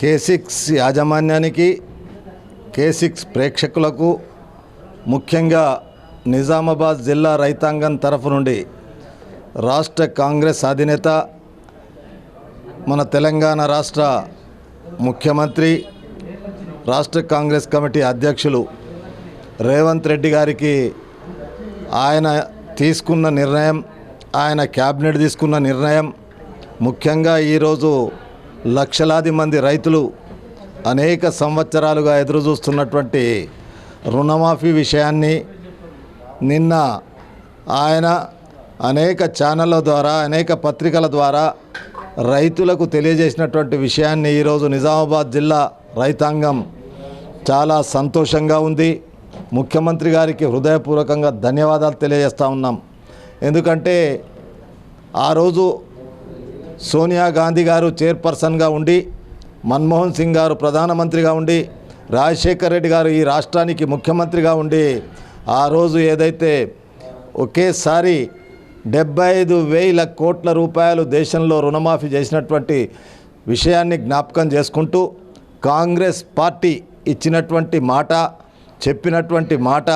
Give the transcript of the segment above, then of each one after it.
కే six యాజమాన్యానికి కే six ప్రేక్షకులకు ముఖ్యంగా నిజామాబాద్ జిల్లా రైతాంగం తరఫు నుండి రాష్ట్ర కాంగ్రెస్ అధినేత మన తెలంగాణ రాష్ట్ర ముఖ్యమంత్రి రాష్ట్ర కాంగ్రెస్ కమిటీ అధ్యక్షులు రేవంత్ రెడ్డి గారికి ఆయన తీసుకున్న నిర్ణయం ఆయన క్యాబినెట్ తీసుకున్న నిర్ణయం ముఖ్యంగా ఈరోజు లక్షలాది మంది రైతులు అనేక సంవత్సరాలుగా ఎదురుచూస్తున్నటువంటి రుణమాఫీ విషయాన్ని నిన్న ఆయన అనేక ఛానళ్ళ ద్వారా అనేక పత్రికల ద్వారా రైతులకు తెలియజేసినటువంటి విషయాన్ని ఈరోజు నిజామాబాద్ జిల్లా రైతాంగం చాలా సంతోషంగా ఉంది. ముఖ్యమంత్రి గారికి హృదయపూర్వకంగా ధన్యవాదాలు తెలియజేస్తూ ఉన్నాం. ఎందుకంటే ఆ రోజు సోనియా గాంధీ గారు చైర్పర్సన్గా ఉండి మన్మోహన్ సింగ్ గారు ప్రధానమంత్రిగా ఉండి రాజశేఖర్ రెడ్డి గారు ఈ రాష్ట్రానికి ముఖ్యమంత్రిగా ఉండి ఆ రోజు ఏదైతే ఒకేసారి డెబ్బై ఐదు వేల కోట్ల రూపాయలు దేశంలో రుణమాఫీ చేసినటువంటి విషయాన్ని జ్ఞాపకం చేసుకుంటూ కాంగ్రెస్ పార్టీ ఇచ్చినటువంటి మాట చెప్పినటువంటి మాట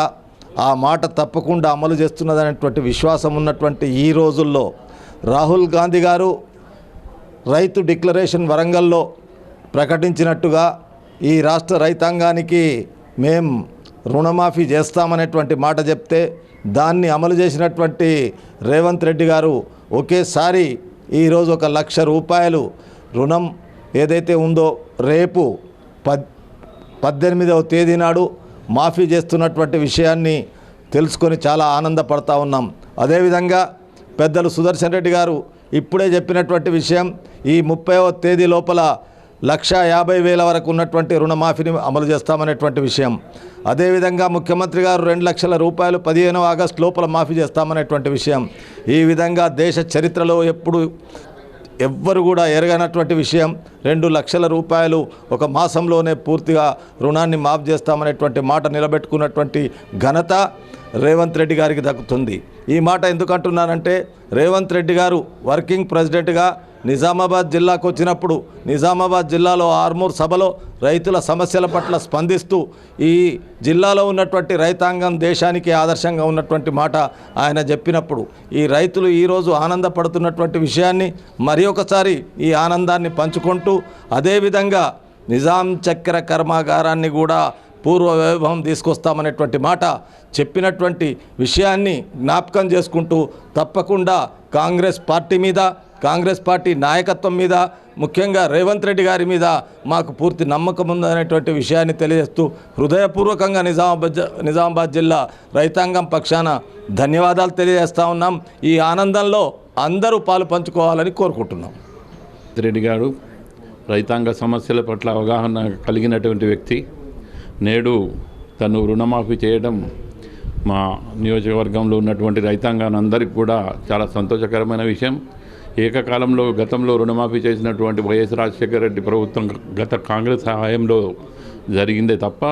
ఆ మాట తప్పకుండా అమలు చేస్తున్నదనేటువంటి విశ్వాసం ఉన్నటువంటి ఈ రోజుల్లో రాహుల్ గాంధీ గారు రైతు డిక్లరేషన్ వరంగల్లో ప్రకటించినట్టుగా ఈ రాష్ట్ర రైతాంగానికి మేం రుణమాఫీ చేస్తామనేటువంటి మాట చెప్తే దాన్ని అమలు చేసినటువంటి రేవంత్ రెడ్డి గారు ఒకేసారి ఈరోజు ఒక లక్ష రూపాయలు రుణం ఏదైతే ఉందో రేపు పద్ పద్దెనిమిదవ తేదీ నాడు మాఫీ చేస్తున్నటువంటి విషయాన్ని తెలుసుకొని చాలా ఆనందపడతా ఉన్నాం. అదేవిధంగా పెద్దలు సుదర్శన్ రెడ్డి గారు ఇప్పుడే చెప్పినటువంటి విషయం ఈ ముప్పైవ తేదీ లోపల లక్ష యాభై వేల వరకు ఉన్నటువంటి రుణమాఫీని అమలు చేస్తామనేటువంటి విషయం. అదేవిధంగా ముఖ్యమంత్రి గారు రెండు లక్షల రూపాయలు పదిహేనవ ఆగస్టు లోపల మాఫీ చేస్తామనేటువంటి విషయం. ఈ విధంగా దేశ చరిత్రలో ఎప్పుడు ఎవ్వరు కూడా ఎరగనటువంటి విషయం. రెండు లక్షల రూపాయలు ఒక మాసంలోనే పూర్తిగా రుణాన్ని మాఫ్ చేస్తామనేటువంటి మాట నిలబెట్టుకున్నటువంటి ఘనత రేవంత్ రెడ్డి గారికి దక్కుతుంది. ఈ మాట ఎందుకంటున్నానంటే రేవంత్ రెడ్డి గారు వర్కింగ్ ప్రెసిడెంట్గా నిజామాబాద్ జిల్లాకు వచ్చినప్పుడు నిజామాబాద్ జిల్లాలో ఆర్మూర్ సభలో రైతుల సమస్యల పట్ల స్పందిస్తూ ఈ జిల్లాలో ఉన్నటువంటి రైతాంగం దేశానికి ఆదర్శంగా ఉన్నటువంటి మాట ఆయన చెప్పినప్పుడు ఈ రైతులు ఈరోజు ఆనందపడుతున్నటువంటి విషయాన్ని మరి ఒకసారి ఈ ఆనందాన్ని పంచుకుంటూ అదేవిధంగా నిజాం చక్కెర కర్మాగారాన్ని కూడా పూర్వ వైభవం తీసుకొస్తామనేటువంటి మాట చెప్పినటువంటి విషయాన్ని జ్ఞాపకం చేసుకుంటూ తప్పకుండా కాంగ్రెస్ పార్టీ మీద కాంగ్రెస్ పార్టీ నాయకత్వం మీద ముఖ్యంగా రేవంత్ రెడ్డి గారి మీద మాకు పూర్తి నమ్మకం ఉందనేటువంటి విషయాన్ని తెలియజేస్తూ హృదయపూర్వకంగా నిజామాబాద్ నిజామాబాద్ జిల్లా రైతాంగం పక్షాన ధన్యవాదాలు తెలియజేస్తా ఉన్నాం. ఈ ఆనందంలో అందరూ పాలు పంచుకోవాలని కోరుకుంటున్నాం. రెడ్డి గారు రైతాంగ సమస్యల పట్ల అవగాహన కలిగినటువంటి వ్యక్తి. నేడు తను రుణమాఫీ చేయడం మా నియోజకవర్గంలో ఉన్నటువంటి రైతాంగాన్ని అందరికీ కూడా చాలా సంతోషకరమైన విషయం. ఏకకాలంలో గతంలో రుణమాఫీ చేసినటువంటి వైఎస్ రాజశేఖర రెడ్డి ప్రభుత్వం గత కాంగ్రెస్ సహాయంలో జరిగిందే తప్ప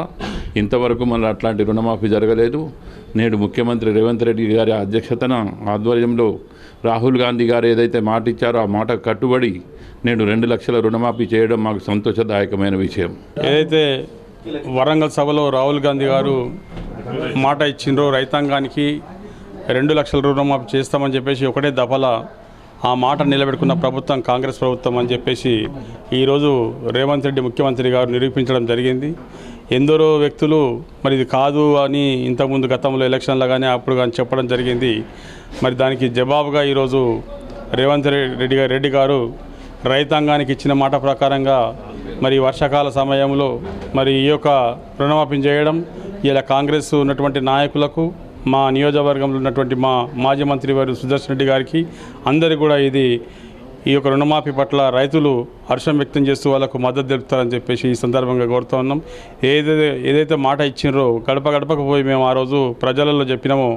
ఇంతవరకు మళ్ళీ అట్లాంటి రుణమాఫీ జరగలేదు. నేడు ముఖ్యమంత్రి రేవంత్ రెడ్డి గారి అధ్యక్షతన ఆధ్వర్యంలో రాహుల్ గాంధీ గారు ఏదైతే మాట ఇచ్చారో ఆ మాట కట్టుబడి నేడు రెండు లక్షల రుణమాఫీ చేయడం మాకు సంతోషదాయకమైన విషయం. ఏదైతే వరంగల్ సభలో రాహుల్ గాంధీ గారు మాట ఇచ్చిండ్రో రైతాంగానికి రెండు లక్షల రుణమాఫీ చేస్తామని చెప్పేసి ఒకటే దఫల ఆ మాట నిలబెట్టుకున్న ప్రభుత్వం కాంగ్రెస్ ప్రభుత్వం అని చెప్పేసి ఈరోజు రేవంత్ రెడ్డి ముఖ్యమంత్రి గారు నిరూపించడం జరిగింది. ఎందరో వ్యక్తులు మరి ఇది కాదు అని ఇంతకుముందు గతంలో ఎలక్షన్లో కానీ అప్పుడు కానీ చెప్పడం జరిగింది. మరి దానికి జవాబుగా ఈరోజు రేవంత్ రెడ్డి రెడ్డి గారు రైతాంగానికి ఇచ్చిన మాట ప్రకారంగా మరి వర్షాకాల సమయంలో మరి ఈ యొక్క రుణమాఫీ చేయడం ఇలా కాంగ్రెస్ ఉన్నటువంటి నాయకులకు మా నియోజకవర్గంలో ఉన్నటువంటి మా మాజీ మంత్రి వారు సుదర్శన్ రెడ్డి గారికి అందరికీ కూడా ఇది ఈ యొక్క రుణమాఫీ పట్ల రైతులు హర్షం వ్యక్తం చేస్తూ వాళ్ళకు మద్దతు తెలుపుతారని చెప్పేసి ఈ సందర్భంగా కోరుతూ ఉన్నాం. ఏదైతే ఏదైతే మాట ఇచ్చిండ్రో గడప గడపకు పోయి మేము ఆ రోజు ప్రజలలో చెప్పినామో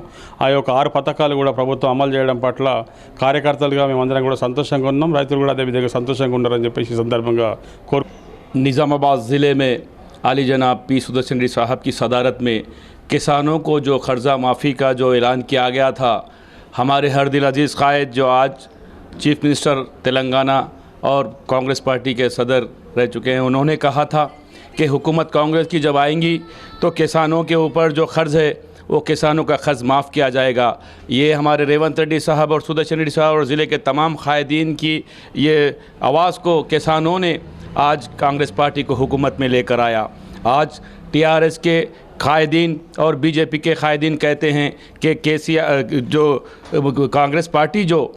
ఆ యొక్క ఆరు పథకాలు కూడా ప్రభుత్వం అమలు చేయడం పట్ల కార్యకర్తలుగా మేమందరం కూడా సంతోషంగా ఉన్నాం. రైతులు కూడా అదేవిధంగా సంతోషంగా ఉన్నారని చెప్పేసి ఈ సందర్భంగా కోరు عالی جناب پی سدرشن صاحب کی صدارت میں کسانوں کو جو قرضہ معافی کا جو اعلان کیا گیا تھا، ہمارے ہر دل عزیز قائد جو آج چیف منسٹر تلنگانہ اور کانگریس پارٹی کے صدر رہ چکے ہیں، انہوں نے کہا تھا کہ حکومت کانگریس کی جب آئیں گی تو کسانوں کے اوپر جو قرض ہے، وہ کسانوں کا قرض معاف کیا جائے گا۔ یہ ہمارے ریونت ریڈی صاحب اور سدرشن ریڈی صاحب اور ضلع کے تمام قائدین کی یہ آواز کو کسانوں نے آج کانگریس پارٹی کو حکومت میں لے کر آیا۔ آج ٹی آر ایس کے قائدین اور بی جے پی کے قائدین کہتے ہیں کہ کیسی جو کانگریس پارٹی جو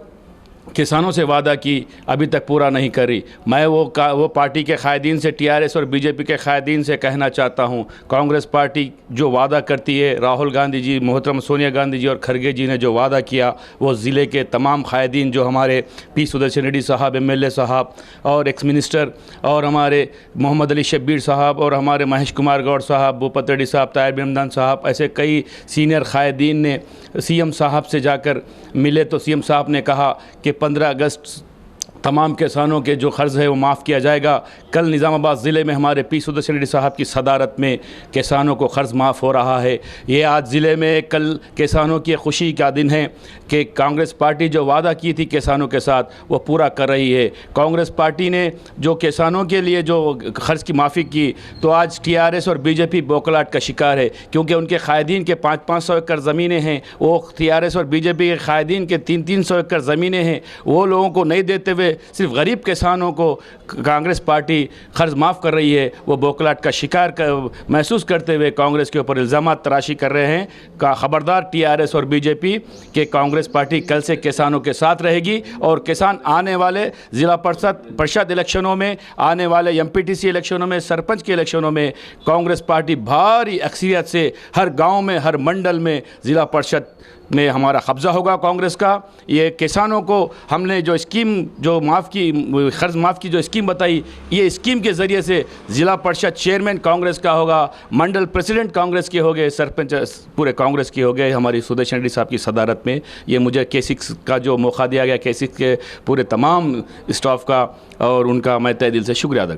کسانوں سے وعدہ کی، ابھی تک پورا نہیں کری۔ میں وہ وہ پارٹی کے قائدین سے، ٹی آر ایس اور بی جے پی کے قائدین سے کہنا چاہتا ہوں۔ کانگریس پارٹی جو وعدہ کرتی ہے، راہل گاندھی جی محترم سونیا گاندھی جی اور کھرگے جی نے جو وعدہ کیا، وہ ضلع کے تمام قائدین جو ہمارے پی سدرشن ریڈی صاحب، ایم ایل اے صاحب اور ایکس منسٹر اور ہمارے محمد علی شبیر صاحب اور ہمارے مہیش کمار گوڑ صاحب، بھوپت ریڈی صاحب طائب رمدان صاحب، ایسے کئی سینئر قائدین نے، سی ایم صاحب سے جا کر ملے۔ تو سی ایم صاحب نے کہا کہ کہ پندرہ اگست تمام کسانوں کے جو قرض ہے وہ معاف کیا جائے گا۔ کل نظام آباد ضلع میں ہمارے پی سود شریڈی صاحب کی صدارت میں کسانوں کو قرض معاف ہو رہا ہے۔ یہ آج ضلع میں کل کسانوں کی خوشی کا دن ہے کہ کانگریس پارٹی جو وعدہ کی تھی کسانوں کے ساتھ وہ پورا کر رہی ہے۔ کانگریس پارٹی نے جو کسانوں کے لیے جو قرض کی معافی کی تو آج ٹی آر ایس اور بی جے پی بوکلاٹ کا شکار ہے۔ کیونکہ ان کے قائدین کے پانچ پانچ سو ایکڑ زمینیں ہیں، وہ ٹی آر ایس اور بی جے پی کے قائدین کے تین تین سو ایکڑ زمینیں ہیں۔ وہ لوگوں کو نہیں دیتے ہوئے صرف غریب کسانوں کو کانگریس پارٹی قرض معاف کر رہی ہے، وہ بوکلاٹ کا شکار محسوس کرتے ہوئے کانگریس کے اوپر الزامات تراشی کر رہے ہیں۔ خبردار ٹی آر ایس اور بی جے پی کہ کانگریس پارٹی کل سے کسانوں کے ساتھ رہے گی اور کسان آنے والے ضلع پرشد پرشد الیکشنوں میں، آنے والے ایم پی ٹی سی الیکشنوں میں، سرپنچ کے الیکشنوں میں کانگریس پارٹی بھاری اکثریت سے ہر گاؤں میں، ہر منڈل میں ضلع پرشد میں ہمارا قبضہ ہوگا کانگریس کا۔ یہ کسانوں کو ہم نے جو اسکیم جو معاف کی، قرض معاف کی جو اسکیم بتائی، یہ اسکیم کے ذریعے سے ضلع پرشد چیئرمین کانگریس کا ہوگا، منڈل پریسیڈنٹ کانگریس کے ہو گئے سرپنچ پورے کانگریس کے ہو گئے ہماری سودیش ریڈی صاحب کی صدارت میں۔ یہ مجھے کیسکس کا جو موقع دیا گیا، کیسکس کے پورے تمام اسٹاف کا اور ان کا میں تہ دل سے شکریہ ادا